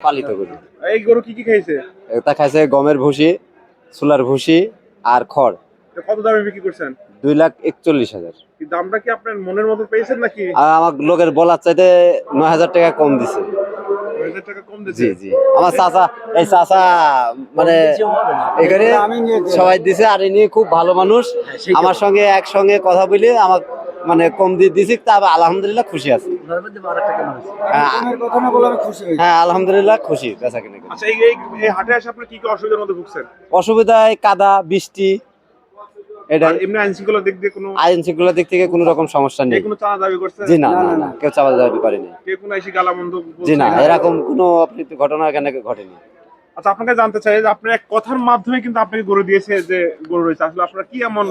পালিত গরু। এই গরু কি কি খেয়েছে এটা খাইছে গমের ভুসি চুলার ভুসি আর খড়। তো কত দামে বিক্রি করছেন? দুই লাখ একচল্লিশ হাজার। কি দামটা কি আপনার মনের মতো পেয়েছেন নাকি? আমার লোকের বলার চাইতে নয় হাজার টাকা কম দিছে। দুই হাজার টাকা কম দিচ্ছে জি জি। আমার চাচা এই চাচা মানে এখানে সবাই দিছে আর ইনি খুব ভালো মানুষ। আমার সঙ্গে একসঙ্গে কথা বলে আমার মানে কম দিয়ে দিছি তা আলহামদুলিল্লাহ খুশি আছি। হ্যাঁ, কথা না বলে আমি খুশি হয়েছি হ্যাঁ আলহামদুলিল্লাহ খুশি বেচা কিনে। করে। আচ্ছা এই এই এই হাটে এসে আপনার কি কি অসুবিধার মধ্যে ভুগছেন? অসুবিধায় কাদা বৃষ্টি এটা এমনি আইন শৃঙ্খলার দিক দিয়ে কোনো আইন দিক থেকে কোনো রকম সমস্যা নেই। কোনো চাঁদা দাবি করছে? জি না না না কেউ চাপা দাবি করেনি। কে কোনো এসে গালামন্দ জি না এরকম কোনো আপনি ঘটনা এখানে ঘটেনি? আচ্ছা আপনাকে জানতে চাই যে আপনার এক কথার মাধ্যমে কিন্তু আপনাকে গরু দিয়েছে যে গরু রয়েছে। আসলে আপনারা কি এমন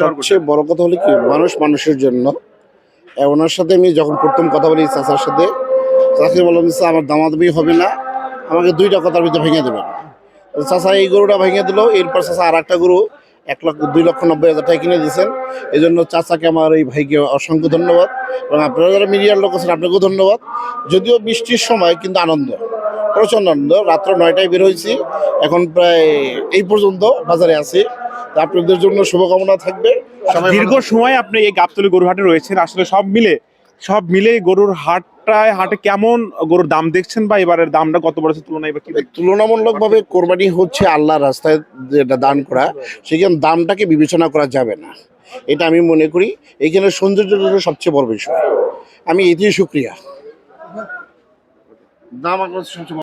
সবচেয়ে বড় কথা হলো কি মানুষ মানুষের জন্য। ওনার সাথে আমি যখন প্রথম কথা বলি চাচার সাথে চাচাকে বললাম আমার দামাদামি হবে না আমাকে দুইটা কথার ভিতরে ভেঙে দেবেন। চাচা এই গরুটা ভেঙে দিল এরপর চাচা আর একটা গরু এক লক্ষ দুই লক্ষ নব্বই হাজার টাকা কিনে দিয়েছেন। এই জন্য চাচাকে আমার এই ভাইকে অসংখ্য ধন্যবাদ। এবং আপনারা যারা মিডিয়ার লোক আছেন আপনাকেও ধন্যবাদ। যদিও বৃষ্টির সময় কিন্তু আনন্দ। প্রচণ্ড আনন্দ রাত্র নয়টায় বের হয়েছি। এখন প্রায় এই পর্যন্ত বাজারে আছি। তা আপনাদের জন্য শুভকামনা থাকবে। দীর্ঘ সময় আপনি এই গাবতলি গরু হাটে রয়েছেন। আসলে সব মিলে সব মিলে গরুর হাটটায় হাটে কেমন গরুর দাম দেখছেন বা এবারের দামটা কত বড় তুলনায় বা কি দেখছেন? তুলনামূলকভাবে কোরবানি হচ্ছে আল্লাহর রাস্তায় যেটা দান করা সেখানে দামটাকে বিবেচনা করা যাবে না। এটা আমি মনে করি। এখানে সৌন্দর্যটা সবচেয়ে বড় বিষয়। আমি এতেই সুক্রিয়া দাম সবচেয়ে।